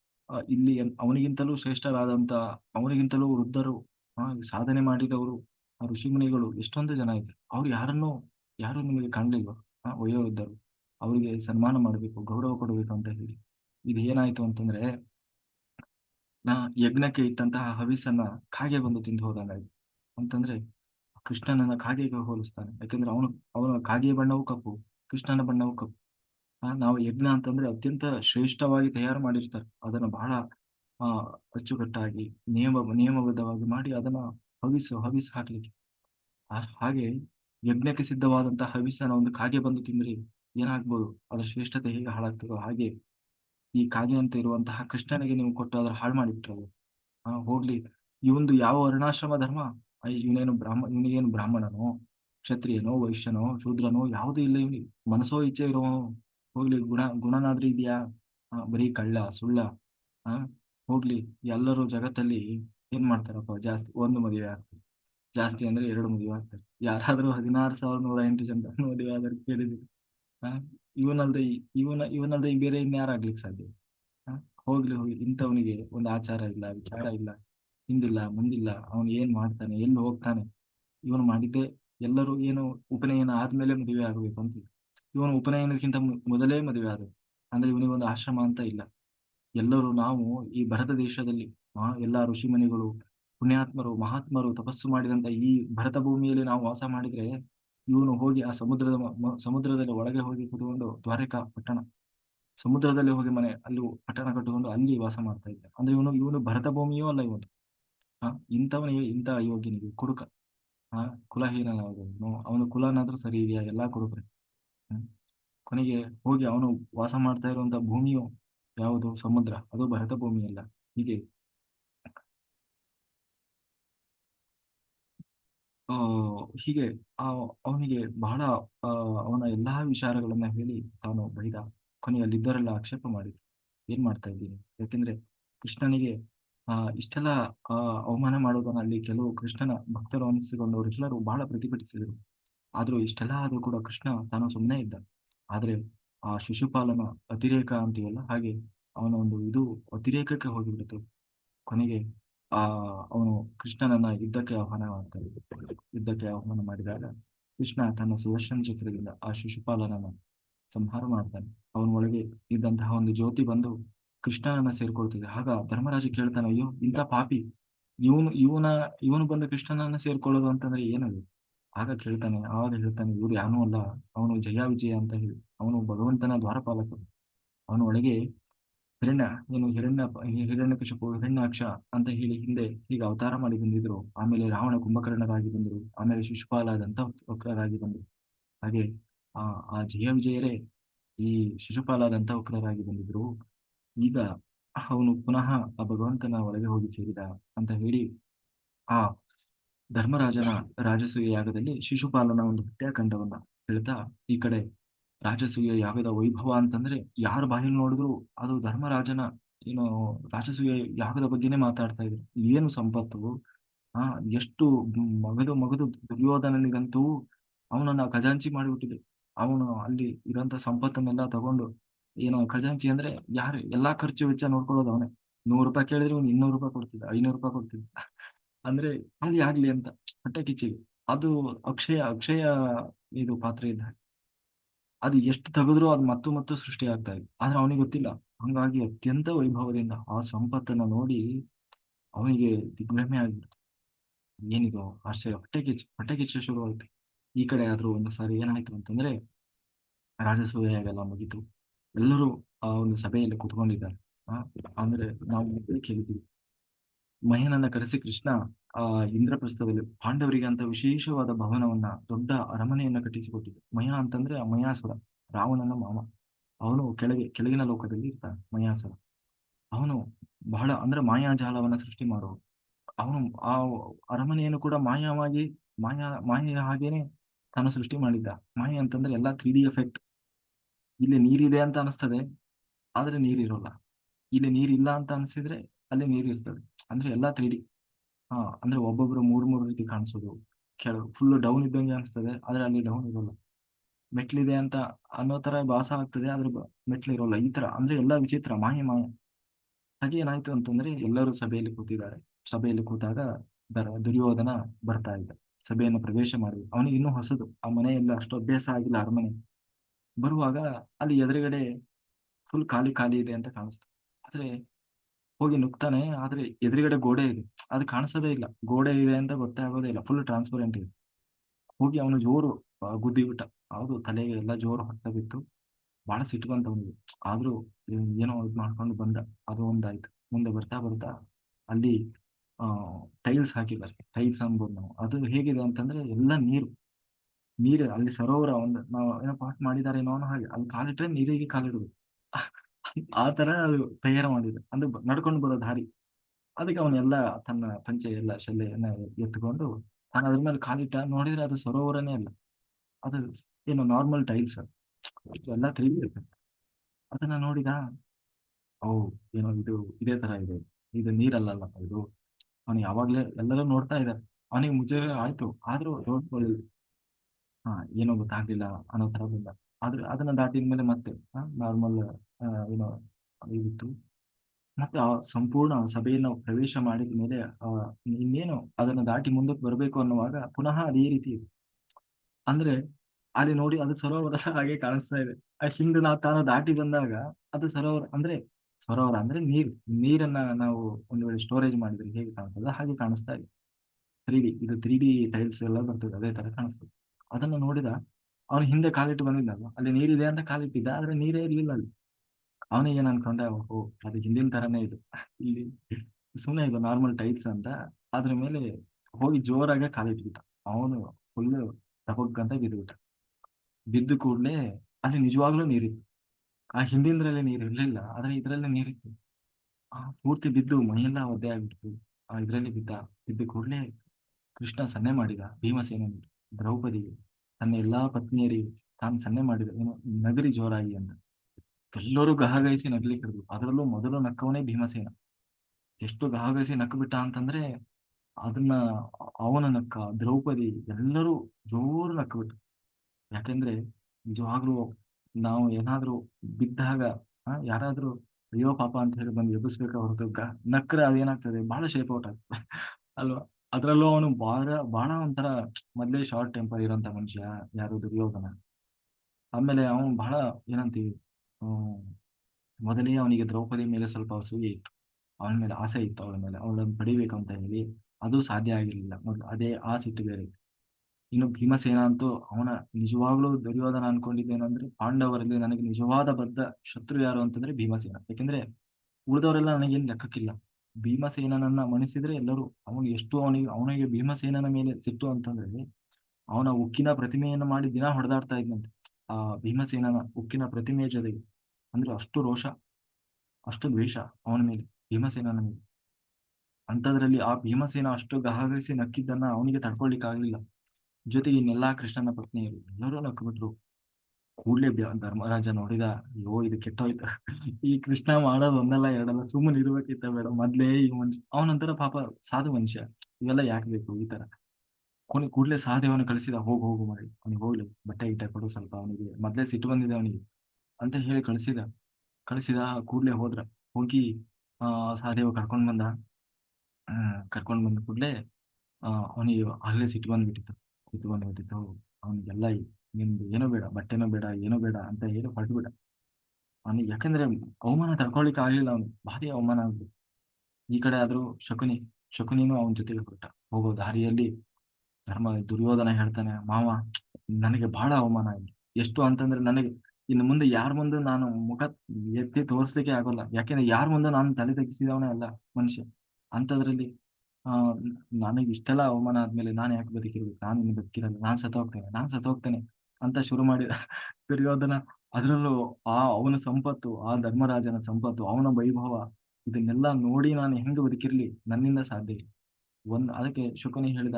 ಇಲ್ಲಿ ಅವನಿಗಿಂತಲೂ ಶ್ರೇಷ್ಠರಾದಂತ ಅವನಿಗಿಂತಲೂ ವೃದ್ಧರು ಸಾಧನೆ ಮಾಡಿದವರು ಆ ಋಷಿಮುನಿಗಳು ಎಷ್ಟೊಂದು ಜನ ಇದ್ರು. ಅವ್ರು ಯಾರನ್ನೂ ಯಾರು ನಿಮಗೆ ಕಾಣ್ಲಿಲ್ವ? ಆ, ವಯೋವೃದ್ಧರು. ಅವರಿಗೆ ಸನ್ಮಾನ ಮಾಡಬೇಕು ಗೌರವ ಕೊಡಬೇಕು ಅಂತ ಹೇಳಿ. ಇದು ಏನಾಯ್ತು ಅಂತಂದ್ರೆ ನಾ ಯಜ್ಞಕ್ಕೆ ಇಟ್ಟಂತಹ ಹವಿಸನ್ನ ಕಾಗೆ ಬಂದು ತಿಂದು ಹೋದಂಗಾಯ್ತು ಅಂತಂದ್ರೆ ಕೃಷ್ಣನನ್ನ ಕಾಗೆಗೆ ಹೋಲಿಸ್ತಾನೆ. ಯಾಕಂದ್ರೆ ಅವನು ಅವನ ಕಾಗೆಯ ಬಣ್ಣವು ಕಪ್ಪು ಕೃಷ್ಣನ ಬಣ್ಣವು ಕಪ್ಪು. ಆ, ನಾವು ಯಜ್ಞ ಅಂತಂದ್ರೆ ಅತ್ಯಂತ ಶ್ರೇಷ್ಠವಾಗಿ ತಯಾರು ಮಾಡಿರ್ತಾರೆ. ಅದನ್ನ ಬಹಳ ಆ ಅಚ್ಚುಕಟ್ಟಾಗಿ ನಿಯಮ ನಿಯಮಬದ್ಧವಾಗಿ ಮಾಡಿ ಅದನ್ನ ಹವಿಸು ಹವಿಸ್ ಹಾಕ್ಲಿಕ್ಕೆ. ಹಾಗೆ ಯಜ್ಞಕ್ಕೆ ಸಿದ್ಧವಾದಂತಹ ಹವಿಸನ ಒಂದು ಕಾಗೆ ಬಂದು ತಿಂದ್ರೆ ಏನಾಗ್ಬೋದು? ಅದರ ಶ್ರೇಷ್ಠತೆ ಹೇಗೆ ಹಾಳಾಗ್ತದೋ ಹಾಗೆ ಈ ಕಾಗೆ ಅಂತ ಇರುವಂತಹ ಕೃಷ್ಣನಿಗೆ ನೀವು ಕೊಟ್ಟು ಅದ್ರ ಹಾಳು ಮಾಡಿಬಿಟ್ರಲ್ಲ ಆ ಹೋಗ್ಲಿ. ಇವಂದು ಯಾವ ವರ್ಣಾಶ್ರಮ ಧರ್ಮ? ಇವನೇನು ಬ್ರಾಹ್ಮ, ಇವನಿಗೇನು ಬ್ರಾಹ್ಮಣನೋ, ಕ್ಷತ್ರಿಯನೋ, ವೈಶ್ಯನೋ, ಶೂದ್ರನೋ, ಯಾವುದೂ ಇಲ್ಲ ಇವನಿಗೆ. ಮನಸೋ ಇಚ್ಛೆ ಇರೋ ಹೋಗ್ಲಿ, ಗುಣ, ಗುಣನಾದ್ರೂ ಇದೆಯಾ? ಬರೀ ಕಳ್ಳ, ಸುಳ್ಳ. ಆ ಹೋಗ್ಲಿ. ಎಲ್ಲರೂ ಜಗತ್ತಲ್ಲಿ ಏನ್ ಮಾಡ್ತಾರಪ್ಪ? ಜಾಸ್ತಿ, ಒಂದು ಮದುವೆ ಆಗ್ತಾರೆ ಜಾಸ್ತಿ ಅಂದ್ರೆ ಎರಡು ಮದುವೆ ಆಗ್ತಾರೆ ಯಾರಾದ್ರೂ ಹದಿನಾರು ಸಾವಿರದ ನೂರ ಎಂಟು ಜನ ಮದುವೆ ಆದ್ರೆ ಕೇಳಿದ್ರು ಇವನಲ್ದೆ ಇವನ, ಇವನಲ್ದೆ ಈ ಬೇರೆ ಇನ್ಯಾರಾಗ್ಲಿಕ್ಕೆ ಸಾಧ್ಯ? ಹೋಗ್ಲಿ ಹೋಗಿ ಇಂಥವನಿಗೆ ಒಂದು ಆಚಾರ ಇಲ್ಲ, ವಿಚಾರ ಇಲ್ಲ, ಹಿಂದಿಲ್ಲ, ಮುಂದಿಲ್ಲ. ಅವನು ಏನ್ ಮಾಡ್ತಾನೆ, ಎಲ್ಲಿ ಹೋಗ್ತಾನೆ? ಇವನು ಮಾಡಿದ್ದೆ ಎಲ್ಲರೂ ಏನು ಉಪನಯನ ಆದ್ಮೇಲೆ ಮದುವೆ ಆಗಬೇಕು ಅಂತ. ಇವನು ಉಪನಯನಕ್ಕಿಂತ ಮೊದಲೇ ಮದುವೆ ಆದ ಅಂದ್ರೆ ಇವನಿಗೆ ಒಂದು ಆಶ್ರಮ ಅಂತ ಇಲ್ಲ. ಎಲ್ಲರೂ ನಾವು ಈ ಭರತ ದೇಶದಲ್ಲಿ ಎಲ್ಲಾ ಎಲ್ಲಾ ಋಷಿಮುನಿಗಳು, ಪುಣ್ಯಾತ್ಮರು, ಮಹಾತ್ಮರು ತಪಸ್ಸು ಮಾಡಿದಂತ ಈ ಭರತ ಭೂಮಿಯಲ್ಲಿ ನಾವು ವಾಸ ಮಾಡಿದ್ರೆ ಇವನು ಹೋಗಿ ಆ ಸಮುದ್ರದ ಸಮುದ್ರದಲ್ಲಿ ಒಳಗೆ ಹೋಗಿ ಕುತ್ಕೊಂಡು ದ್ವಾರಕಾ ಪಟ್ಟಣ, ಸಮುದ್ರದಲ್ಲಿ ಹೋಗಿ ಮನೆ, ಅಲ್ಲಿ ಪಟ್ಟಣ ಕಟ್ಟಿಕೊಂಡು ಅಲ್ಲಿ ವಾಸ ಮಾಡ್ತಾ ಇದ್ದ. ಅಂದ್ರೆ ಇವನು ಇವನು ಭರತ ಭೂಮಿಯೂ ಅಲ್ಲ ಇವನು. ಆ ಇಂಥವನಿಗೆ ಇಂಥ ಅಯೋಗ್ಯನಿಗೆ ಕುಡುಕ. ಆ ಕುಲಹೀನ ಅವನು ಕುಲನಾದ್ರೂ ಸರಿ ಇದೆಯಾ? ಎಲ್ಲಾ ಕುಡುಕ್ರೆ. ಕೊನೆಗೆ ಹೋಗಿ ಅವನು ವಾಸ ಮಾಡ್ತಾ ಇರುವಂತ ಭೂಮಿಯು ಯಾವುದು? ಸಮುದ್ರ. ಅದು ಭರತ ಭೂಮಿ ಅಲ್ಲ ಹೀಗೆ ಹೀಗೆ, ಆ, ಅವನಿಗೆ ಬಹಳ ಅವನ ಎಲ್ಲಾ ವಿಚಾರಗಳನ್ನ ಹೇಳಿ ತಾನು ಬೈದ ಕೊನೆಯಲ್ಲಿದ್ದರೆಲ್ಲ ಆಕ್ಷೇಪ ಮಾಡಿದ್ರು. ಏನ್ ಮಾಡ್ತಾ ಇದ್ದೀನಿ? ಯಾಕೆಂದ್ರೆ ಕೃಷ್ಣನಿಗೆ, ಆ, ಇಷ್ಟೆಲ್ಲ, ಆ, ಅವಮಾನ ಮಾಡೋದನ್ನ ಅಲ್ಲಿ ಕೆಲವು ಕೃಷ್ಣನ ಭಕ್ತರು ಅನಿಸಿಕೊಂಡವರು ಎಲ್ಲರೂ ಬಹಳ ಪ್ರತಿಭಟಿಸಿದರು. ಆದ್ರೂ ಇಷ್ಟೆಲ್ಲ ಆದ್ರೂ ಕೂಡ ಕೃಷ್ಣ ತಾನು ಸುಮ್ಮನೆ ಇದ್ದ. ಆದ್ರೆ ಆ ಶಿಶುಪಾಲನ ಅತಿರೇಕ ಅಂತೀವಲ್ಲ, ಹಾಗೆ ಅವನ ಒಂದು ಇದು ಅತಿರೇಕಕ್ಕೆ ಹೋಗಿಬಿಡುತ್ತೆ ಕೊನೆಗೆ ಆ, ಅವನು ಕೃಷ್ಣನನ್ನ ಯುದ್ಧಕ್ಕೆ ಆಹ್ವಾನ ಮಾಡ್ತಾನೆ. ಯುದ್ಧಕ್ಕೆ ಆಹ್ವಾನ ಮಾಡಿದಾಗ ಕೃಷ್ಣ ತನ್ನ ಸುದರ್ಶನ ಚಕ್ರದಿಂದ ಆ ಶಿಶುಪಾಲನನ್ನ ಸಂಹಾರ ಮಾಡ್ತಾನೆ. ಅವನ ಒಳಗೆ ಇದ್ದಂತಹ ಒಂದು ಜ್ಯೋತಿ ಬಂದು ಕೃಷ್ಣನನ್ನ ಸೇರ್ಕೊಳ್ತಿದೆ. ಆಗ ಧರ್ಮರಾಜ ಕೇಳ್ತಾನೆ, ಅಯ್ಯೋ, ಇಂಥ ಪಾಪಿ. ಇವನು, ಇವನ, ಇವನು ಬಂದು ಕೃಷ್ಣನನ್ನ ಸೇರ್ಕೊಳ್ಳೋದು ಅಂತಂದ್ರೆ ಏನದು? ಆಗ ಕೇಳ್ತಾನೆ ಆವಾಗ ಹೇಳ್ತಾನೆ, ಇವ್ರು ಯಾನೂ ಅಲ್ಲ. ಅವನು ಜಯ ವಿಜಯ ಅಂತ ಹೇಳಿ. ಅವನು ಭಗವಂತನ ದ್ವಾರಪಾಲಕ ಅವನ ಒಳಗೆ ಹಿರಣ್ಯ ಏನು ಹಿರಣ್ಯ ಹಿರಣ್ಯಕಶಿಪು ಹಿರಣ್ಯಾಕ್ಷ ಅಂತ ಹೇಳಿ ಹಿಂದೆ ಹೀಗೆ ಅವತಾರ ಮಾಡಿ ಬಂದಿದ್ರು. ಆಮೇಲೆ ರಾವಣ ಕುಂಭಕರ್ಣರಾಗಿ ಬಂದರು. ಆಮೇಲೆ ಶಿಶುಪಾಲ ದಂತ ವಕ್ರರಾಗಿ ಬಂದರು. ಹಾಗೆ, ಆ ಆ ಜಯ ವಿಜಯರೇ ಈ ಶಿಶುಪಾಲ ದಂತ ವಕ್ರರಾಗಿ ಬಂದಿದ್ರು. ಈಗ ಅವನು ಪುನಃ ಆ ಭಗವಂತನ ಒಳಗೆ ಹೋಗಿ ಸೇರಿದ ಅಂತ ಹೇಳಿ ಆ ಧರ್ಮರಾಜನ ರಾಜಸೂಯ ಯಾಗದಲ್ಲಿ ಶಿಶುಪಾಲನ ಒಂದು ಹತ್ಯಾಕಾಂಡವನ್ನ ಹೇಳ್ತಾ ಈ ಕಡೆ ರಾಜಸೂಯ ಯಾಗದ ವೈಭವ ಅಂತಂದ್ರೆ ಯಾರ ಬಾಯಲ್ಲಿ ನೋಡಿದ್ರು ಅದು ಧರ್ಮರಾಜನ ಏನು ರಾಜಸೂಯ ಯಾಗದ ಬಗ್ಗೆನೇ ಮಾತಾಡ್ತಾ ಇದ್ರು. ಏನು ಸಂಪತ್ತು? ಆ, ಎಷ್ಟು ಮಗದು ಮಗದು ದುರ್ಯೋಧನನಿಗಂತೂ ಅವನನ್ನ ಖಜಾಂಚಿ ಮಾಡಿಬಿಟ್ಟಿದ್ರು ಅವನು ಅಲ್ಲಿ ಇರೋಂಥ ಸಂಪತ್ತನ್ನೆಲ್ಲ ತಗೊಂಡು ಏನು ಖಜಾಂಚಿ ಅಂದ್ರೆ ಯಾರು ಎಲ್ಲಾ ಖರ್ಚು ವೆಚ್ಚ ನೋಡ್ಕೊಳ್ಳೋದು ಅವನೇ. ನೂರು ರೂಪಾಯಿ ಕೇಳಿದ್ರೆ ಅವ್ನು ಇನ್ನೂರು ರೂಪಾಯಿ ಕೊಡ್ತಿದ್ದ, ಐನೂರು ರೂಪಾಯಿ ಕೊಡ್ತಿದ್ದ. ಅಂದ್ರೆ ಅಲ್ಲಿ ಆಗ್ಲಿ ಅಂತ, ಹೊಟ್ಟೆ ಕಿಚ್ಚಿಗೆ. ಅದು ಅಕ್ಷಯ ಅಕ್ಷಯ ಇದು ಪಾತ್ರ ಇದ್ದ. ಅದು ಎಷ್ಟು ತೆಗೆದ್ರೂ ಅದು ಮತ್ತು ಮತ್ತು ಸೃಷ್ಟಿ ಆಗ್ತಾ ಇದೆ. ಆದ್ರೆ ಅವನಿಗೆ ಗೊತ್ತಿಲ್ಲ. ಹಂಗಾಗಿ ಅತ್ಯಂತ ವೈಭವದಿಂದ ಆ ಸಂಪತ್ತನ್ನ ನೋಡಿ ಅವನಿಗೆ ದಿಗ್ಭ್ರಮೆ ಆಗ್ಬಿಡ್ತು ಏನಿದು ಆಶ್ಚರ್ಯ. ಹೊಟ್ಟೆ ಕಿಚ್ಚು ಹೊಟ್ಟೆ ಕಿಚ್ಚು ಶುರುವಾಯ್ತು. ಈ ಕಡೆ ಆದ್ರೂ ಒಂದು ಸಾರಿ ಏನಾಯ್ತು ಅಂತಂದ್ರೆ ರಾಜಸಭೆ ಎಲ್ಲ ಮುಗಿತು. ಎಲ್ಲರೂ ಆ ಒಂದು ಸಭೆಯಲ್ಲಿ ಕುತ್ಕೊಂಡಿದ್ದಾರೆ. ಅಂದ್ರೆ ನಾವು ಕೇಳಿದ್ವಿ ಮಹೇನನ್ನ ಕರೆಸಿ ಕೃಷ್ಣ, ಆ ಇಂದ್ರಪ್ರಸ್ಥದಲ್ಲಿ ಪಾಂಡವರಿಗೆ ಅಂತ ವಿಶೇಷವಾದ ಭವನವನ್ನ, ದೊಡ್ಡ ಅರಮನೆಯನ್ನ ಕಟ್ಟಿಸಿಕೊಟ್ಟಿದ್ದ ಮಯ ಅಂತಂದ್ರೆ ಆ ಮಯಾಸುರ, ರಾವಣನ ಮಾಮ. ಅವನು ಕೆಳಗೆ, ಕೆಳಗಿನ ಲೋಕದಲ್ಲಿ ಇರ್ತಾನೆ, ಮಯಾಸುರ. ಅವನು ಬಹಳ ಅಂದ್ರೆ ಮಾಯಾಜಾಲವನ್ನ ಸೃಷ್ಟಿ ಮಾಡುವ ಅವನು ಆ ಅರಮನೆಯನ್ನು ಕೂಡ ಮಾಯವಾಗಿ, ಮಾಯ ಮಾಯೆಯ ಹಾಗೇನೆ ತಾನು ಸೃಷ್ಟಿ ಮಾಡಿದ್ದ. ಮಾಯ ಅಂತಂದ್ರೆ ಎಲ್ಲಾ ತ್ರೀ ಡಿ ಎಫೆಕ್ಟ್ ಇಲ್ಲಿ ನೀರಿದೆ ಅಂತ ಅನಿಸ್ತದೆ, ಆದ್ರೆ ನೀರಿರೋಲ್ಲ. ಇಲ್ಲಿ ನೀರಿಲ್ಲ ಅಂತ ಅನಿಸಿದ್ರೆ ಅಲ್ಲಿ ನೀರು ಇರ್ತದೆ. ಅಂದ್ರೆ ಎಲ್ಲಾ ತ್ರೀ ಡಿ ಹಾ, ಅಂದ್ರೆ ಒಬ್ಬೊಬ್ರು ಮೂರ್ ಮೂರ್ ರೀತಿ ಕಾಣಿಸೋದು. ಕೆಳ ಫುಲ್ ಡೌನ್ ಇದ್ದಂಗೆ ಅನಿಸ್ತದೆ, ಆದ್ರೆ ಅಲ್ಲಿ ಡೌನ್ ಇರೋಲ್ಲ. ಮೆಟ್ಲಿದೆ ಅಂತ ಅನ್ನೋ ತರ ಭಾಸ ಆಗ್ತದೆ, ಆದ್ರೆ ಮೆಟ್ಲು ಇರೋಲ್ಲ. ಈ ತರ, ಅಂದ್ರೆ ಎಲ್ಲಾ ವಿಚಿತ್ರ ಮಾಹಿ ಮಾಯ. ಹಾಗೆ ಏನಾಯ್ತು ಅಂತಂದ್ರೆ, ಎಲ್ಲರೂ ಸಭೆಯಲ್ಲಿ ಕೂತಿದ್ದಾರೆ. ಸಭೆಯಲ್ಲಿ ಕೂತಾಗ ದರ, ದುರ್ಯೋಧನ ಬರ್ತಾ ಇದ್ದ. ಸಭೆಯನ್ನು ಪ್ರವೇಶ ಮಾಡಿದ. ಅವನಿಗೆ ಇನ್ನೂ ಹೊಸದು. ಆ ಮನೆಯೆಲ್ಲ ಅಷ್ಟು ಅಭ್ಯಾಸ ಆಗಿಲ್ಲ, ಅರಮನೆ. ಬರುವಾಗ ಅಲ್ಲಿ ಎದುರುಗಡೆ ಫುಲ್ ಖಾಲಿ ಖಾಲಿ ಇದೆ ಅಂತ ಕಾಣಿಸ್ತು. ಆದ್ರೆ ಹೋಗಿ ನುಗ್ತಾನೆ, ಆದ್ರೆ ಎದುರುಗಡೆ ಗೋಡೆ ಇದೆ. ಅದು ಕಾಣಿಸೋದೇ ಇಲ್ಲ. ಗೋಡೆ ಇದೆ ಅಂತ ಗೊತ್ತೇ ಆಗೋದೇ ಇಲ್ಲ. ಫುಲ್ ಟ್ರಾನ್ಸ್ಪರೆಂಟ್ ಇದೆ. ಹೋಗಿ ಅವನು ಜೋರು ಗುದ್ದಿ ಬಿಟ್ಟ. ಹೌದು, ತಲೆಗೆ ಎಲ್ಲ ಜೋರು ಹೊತ್ತ ಬಿತ್ತು. ಬಹಳ ಸಿಟ್ಟು ಬಂತ ಅವನಿಗೆ. ಆದ್ರೂ ಏನೋ ಇದು ಮಾಡ್ಕೊಂಡು ಬಂದ. ಅದು ಒಂದಾಯ್ತು. ಮುಂದೆ ಬರ್ತಾ ಬರ್ತಾ ಅಲ್ಲಿ ಟೈಲ್ಸ್ ಹಾಕಿದ್ದಾರೆ. ಟೈಲ್ಸ್ ಅನ್ಬೋದು ನಾವು ಅದು ಹೇಗಿದೆ ಅಂತಂದ್ರೆ ಎಲ್ಲ ನೀರು. ನೀರು ಅಲ್ಲಿ ಸರೋವರ ಒಂದು, ನಾವು ಏನೋ ಪಾಟ್ ಮಾಡಿದಾರೇನೋ ಹಾಗೆ. ಅಲ್ಲಿ ಕಾಲಿಟ್ರೆ ನೀರಿಗೆ ಕಾಲಿಡುದು. ಆ ತರ ತಯಾರು ಮಾಡಿದೆ. ಅಂದ್ರೆ ನಡ್ಕೊಂಡು ಬರೋ ದಾರಿ. ಅದಕ್ಕೆ ಅವನೆಲ್ಲ ತನ್ನ ಪಂಚೆ ಎಲ್ಲ ಶಲ್ಲೆಯನ್ನ ಎತ್ಕೊಂಡು ನಾನು ಅದ್ರ ಮೇಲೆ ಕಾಲಿಟ್ಟ ನೋಡಿದ್ರೆ ಅದು ಸರೋವರನೇ ಅಲ್ಲ. ಅದು ಏನು ನಾರ್ಮಲ್ ಟೈಲ್ಸ್ ಎಲ್ಲ ತಿರುಗಿ ಇರುತ್ತೆ. ಅದನ್ನ ನೋಡಿದ, ಓ, ಏನೋ ಇದು ಇದೇ ತರ ಇದೆ. ಇದು ನೀರಲ್ಲಲ್ಲ ಇದು. ಅವನು ಯಾವಾಗ್ಲೇ ಎಲ್ಲರೂ ನೋಡ್ತಾ ಇದ್ದಾರೆ. ಅವನಿಗೆ ಮುಜುಗರ ಆಯ್ತು. ಆದ್ರೂ ನೋಡ್ಕೊಳ್ಳಿಲ್ಲ ಹಾ, ಏನೋ ಗೊತ್ತಾಗ್ಲಿಲ್ಲ ಅನ್ನೋ ತರ ಬಂದ. ಆದ್ರೆ ಅದನ್ನ ದಾಟಿದ ಮೇಲೆ ಮತ್ತೆ ನಾರ್ಮಲ್ ಏನೋ ಇತ್ತು ಮತ್ತೆ ಆ ಸಂಪೂರ್ಣ ಸಭೆಯನ್ನು ಪ್ರವೇಶ ಮಾಡಿದ ಮೇಲೆ ಇನ್ನೇನು ಅದನ್ನ ದಾಟಿ ಮುಂದಕ್ಕೆ ಬರಬೇಕು ಅನ್ನುವಾಗ ಪುನಃ ಅದೇ ರೀತಿ ಅಂದ್ರೆ ಅಲ್ಲಿ ನೋಡಿ ಅದು ಸರೋವರ (laughs) ಹಾಗೆ ಕಾಣಿಸ್ತಾ ಇದೆ. ಆ ಹಿಂದೆ ನಾವು ತಾನು ದಾಟಿ ಬಂದಾಗ ಅದು ಸರೋವರ, ಅಂದ್ರೆ ಸರೋವರ ಅಂದ್ರೆ ನೀರು. ನೀರನ್ನ ನಾವು ಒಂದು ವೇಳೆ ಸ್ಟೋರೇಜ್ ಮಾಡಿದ್ರೆ ಹೇಗೆ ಕಾಣ್ತದೆ ಹಾಗೆ ಕಾಣಿಸ್ತಾ ಇದೆ. ತ್ರೀ ಡಿ ಇದು ತ್ರೀ ಡಿ ಟೈಲ್ಸ್ ಎಲ್ಲ ಬರ್ತದೆ, ಅದೇ ತರ ಕಾಣಿಸ್ತದೆ ಅದನ್ನ ನೋಡಿದ ಅವನು ಹಿಂದೆ ಕಾಲಿಟ್ಟು ಬಂದಿದ್ದಲ್ಲ ಅಲ್ಲಿ ನೀರಿದೆ ಅಂತ ಕಾಲಿಟ್ಟಿದ್ದ, ಆದ್ರೆ ನೀರೇ ಇರ್ಲಿಲ್ಲ ಅಲ್ಲಿ. ಅವನಿಗೆ ಏನ್ ಅನ್ಕೊಂಡ ಓಹೋ, ಅದು ಹಿಂದಿನ ತರನೇ ಇದು. ಇಲ್ಲಿ ಸುಮ್ಮನೆ ಇದು ನಾರ್ಮಲ್ ಟೈಟ್ಸ್ ಅಂತ, ಅದ್ರ ಮೇಲೆ ಹೋಗಿ ಜೋರಾಗಿ ಕಾಲಿಟ್ಬಿಟ್ಟ ಅವನು ಫುಲ್ ಟಪಕ್ ಅಂತ ಬಿದ್ದುಬಿಟ್ಟ ಬಿದ್ದು ಕೂಡಲೇ ಅಲ್ಲಿ ನಿಜವಾಗ್ಲೂ ನೀರಿತ್ತು. ಆ ಹಿಂದಿಂದ್ರಲ್ಲಿ ನೀರು ಇರಲಿಲ್ಲ, ಆದ್ರೆ ಇದ್ರಲ್ಲೇ ನೀರಿತ್ತು. ಆ ಪೂರ್ತಿ ಬಿದ್ದು ಮೈಯೆಲ್ಲ ಒದ್ದೆ ಆಗ್ಬಿಟ್ಟು ಆ ಇದರಲ್ಲಿ ಬಿದ್ದ, ಬಿದ್ದು ಕೂಡಲೇ ಕೃಷ್ಣ ಸನ್ನೆ ಮಾಡಿದ ಭೀಮಸೇನಿಗೆ ದ್ರೌಪದಿಗೆ. ತನ್ನ ಎಲ್ಲಾ ಪತ್ನಿಯರಿಗೆ ತಾನು ಸನ್ನೆ ಮಾಡಿದ, ಏನು ನಗರಿ ಜೋರಾಗಿ ಅಂತ. ಎಲ್ಲರೂ ಗಹಗಹಿಸಿ ಹಿಡಿದ್ರು ಅದರಲ್ಲೂ ಮೊದಲು ನಕ್ಕವನೇ ಭೀಮಸೇನ. ಎಷ್ಟು ಗಹಗಹಿಸಿ ನಕ್ಕಬಿಟ್ಟ ಅಂತಂದ್ರೆ ಅದನ್ನ ಅವನ ನಕ್ಕ, ದ್ರೌಪದಿ ಎಲ್ಲರೂ ಜೋರು ನಕ್ಕಬಿಟ್ರು ಯಾಕೆಂದ್ರೆ ನಿಜವಾಗ್ಲೂ ನಾವು ಏನಾದ್ರೂ ಬಿದ್ದಾಗ ಯಾರಾದ್ರೂ ಅಯ್ಯೋ ಪಾಪ ಅಂತ ಹೇಳಿ ಬಂದು ಎಬ್ಬಿಸ್ಬೇಕ ಹೊರತು ಗ- ನಕ್ರೆ ಅದೇನಾಗ್ತದೆ? ಬಹಳ ಶೇಪ್ ಔಟ್ ಆಗ್ತದೆ ಅಲ್ವಾ? ಅದರಲ್ಲೂ ಅವನು ಬಹಳ ಬಹಳ ಒಂಥರ ಮೊದ್ಲೇ ಶಾರ್ಟ್ ಟೆಂಪರ್ ಇರೋಂತ ಮನುಷ್ಯ, ಯಾರು ದುರ್ಯೋಧನ. ಆಮೇಲೆ ಅವನು ಬಹಳ ಏನಂತೀವಿ? ಮೊದಲೇ ಅವನಿಗೆ ದ್ರೌಪದಿ ಮೇಲೆ ಸ್ವಲ್ಪ ಅಸೂಯೆ ಇತ್ತು. ಅವನ ಮೇಲೆ ಆಸೆ ಇತ್ತು, ಅವಳ ಮೇಲೆ. ಅವಳನ್ನು ಅಂತ ಹೇಳಿ ಅದು ಸಾಧ್ಯ ಆಗಿರ್ಲಿಲ್ಲ. ಮೊದಲು ಅದೇ ಆ ಸಿಟ್ಟು ಬೇರೆ. ಇನ್ನು ಭೀಮಸೇನ ಅಂತೂ ಅವನ ನಿಜವಾಗ್ಲೂ ದುರ್ಯೋಧನ ಅನ್ಕೊಂಡಿದ್ದೇನಂದ್ರೆ ಪಾಂಡವರಲ್ಲಿ ನನಗೆ ನಿಜವಾದ ಬದ್ಧ ಶತ್ರು ಯಾರು ಅಂತಂದ್ರೆ ಭೀಮಸೇನ. ಯಾಕೆಂದ್ರೆ ಉಳಿದವರೆಲ್ಲ ನನಗೇನು ಲೆಕ್ಕಕ್ಕಿಲ್ಲ. ಭೀಮಸೇನನನ್ನ ಮಣಿಸಿದ್ರೆ ಎಲ್ಲರೂ ಅವನು ಎಷ್ಟು ಅವನಿಗೆ ಅವನಿಗೆ ಭೀಮಸೇನನ ಮೇಲೆ ಸಿಟ್ಟು ಅಂತಂದ್ರೆ ಅವನ ಉಕ್ಕಿನ ಪ್ರತಿಮೆಯನ್ನು ಮಾಡಿ ದಿನ ಹೊಡೆದಾಡ್ತಾ ಇದ್ದಂತೆ ಆ ಭೀಮಸೇನನ ಉಕ್ಕಿನ ಪ್ರತಿಮೆಯ ಜೊತೆಗೆ ಅಂದ್ರೆ ಅಷ್ಟು ರೋಷ, ಅಷ್ಟು ದ್ವೇಷ ಅವನ ಮೇಲೆ, ಭೀಮಸೇನನ ಮೇಲೆ. ಅಂಥದ್ರಲ್ಲಿ ಆ ಭೀಮಸೇನ ಅಷ್ಟು ಗಹಗಿಸಿ ನಕ್ಕಿದ್ದನ್ನ ಅವನಿಗೆ ತಡ್ಕೊಳ್ಲಿಕ್ಕೆ ಆಗ್ಲಿಲ್ಲ. ಜೊತೆಗೆ ಇನ್ನೆಲ್ಲಾ ಕೃಷ್ಣನ ಪತ್ನಿಯರು ಎಲ್ಲರೂ ನಕ್ಬಿಟ್ರು. ಕೂಡ್ಲೇ ಬ್ಯ- ಧರ್ಮರಾಜ ನೋಡಿದ, ಅಯ್ಯೋ, ಇದು ಕೆಟ್ಟೋಯ್ತು. ಈ ಕೃಷ್ಣ ಮಾಡೋದು ಒಂದಲ್ಲ ಎರಡಲ್ಲ ಸುಮ್ಮನೆ ಇರ್ಬೇಕಿತ್ತ ಬೇಡ. ಮೊದ್ಲೇ ಈ ಮನುಷ್ಯ ಅವನಂತರ ಪಾಪ ಸಾಧು ಮನುಷ್ಯ, ಇವೆಲ್ಲ ಯಾಕೆ ಬೇಕು ಈ ತರ? ಕೊನೆ ಕೂಡ್ಲೇ ಸಹದೇವನ ಕಳಿಸಿದ, ಹೋಗ್, ಹೋಗು ಮಾಡಿ. ಅವನಿಗೆ ಹೋಗ್ಲಿ, ಬಟ್ಟೆ ಗಿಟ್ಟೆ ಕೊಡು ಸ್ವಲ್ಪ ಅವನಿಗೆ. ಮೊದ್ಲೇ ಸಿಟ್ಟು ಬಂದಿದೆ ಅವನಿಗೆ. ಅಂತ ಹೇಳಿ ಕಳಿಸಿದ. ಕಳಿಸಿದ ಕೂಡ್ಲೆ ಹೋದ್ರ. ಹೋಗಿ, ಆ ಸಹದೇವ ಕರ್ಕೊಂಡ್ ಬಂದ. ಕರ್ಕೊಂಡ್ ಬಂದ ಕೂಡ್ಲೇ ಅವನಿಗೆ ಅಲ್ಲೇ ಸಿಟ್ಟು ಬಂದ್ಬಿಟ್ಟಿತ್ತು. ಸಿಟ್ಟು ಬಂದ್ಬಿಟ್ಟಿತ್ತು. ಅವನಿಗೆಲ್ಲ ನಿಮ್ದು ಏನೋ ಬೇಡ, ಬಟ್ಟೆನೋ ಬೇಡ, ಏನೋ ಬೇಡ ಅಂತ ಹೇಳಿ ಹೊರಟ್ಬಿಡ ಅವನಿಗೆ ಯಾಕಂದ್ರೆ ಅವಮಾನ ತಡ್ಕೊಳಿಕ್ ಆಗ್ಲಿಲ್ಲ ಅವನು. ಭಾರಿ ಅವಮಾನ ಆಗ್ಬಿಟ್ಟು ಈ ಕಡೆ ಆದ್ರೂ ಶಕುನಿ, ಶಕುನಿನೂ ಅವನ ಜೊತೆಗೆ ಹೊರಟ. ಹೋಗೋ ದಾರಿಯಲ್ಲಿ ಧರ್ಮ ದುರ್ಯೋಧನ ಹೇಳ್ತಾನೆ, ಮಾವ, ನನಗೆ ಬಹಳ ಅವಮಾನ ಆಗಿದೆ ಎಷ್ಟು ಅಂತಂದ್ರೆ ನನಗೆ ಇನ್ನು ಮುಂದೆ ಯಾರ ಮುಂದೆ ನಾನು ಮುಖ ಎತ್ತಿ ತೋರ್ಸಕ್ಕೆ ಆಗೋಲ್ಲ. ಯಾಕೆಂದ್ರೆ ಯಾರ ಮುಂದೆ ನಾನು ತಲೆ ತಗ್ಗಿಸಿದವನೇ ಅಲ್ಲ ಮನುಷ್ಯ. ಅಂಥದ್ರಲ್ಲಿ, ಆ, ನನಗೆ ಇಷ್ಟೆಲ್ಲ ಅವಮಾನ ಆದ್ಮೇಲೆ ನಾನು ಯಾಕೆ ಬದುಕಿರ್ಬೇಕು ನಾನು ಇನ್ನು ಬದುಕಿರಲ್ಲ, ನಾನ್ ಸತ್ತೋಗ್ತೇನೆ ನಾನ್ ಸತ್ತೋಗ್ತೇನೆ ಅಂತ ಶುರು ಮಾಡಿದ (laughs) ದುರ್ಯೋಧನ ಅದರಲ್ಲೂ ಆ ಅವನ ಸಂಪತ್ತು, ಆ ಧರ್ಮರಾಜನ ಸಂಪತ್ತು, ಅವನ ವೈಭವ ಇದನ್ನೆಲ್ಲ ನೋಡಿ ನಾನು ಹೆಂಗ ಬದುಕಿರ್ಲಿ? ನನ್ನಿಂದ ಸಾಧ್ಯ ಒಂದು, ಅದಕ್ಕೆ ಶುಕನಿ ಹೇಳಿದ,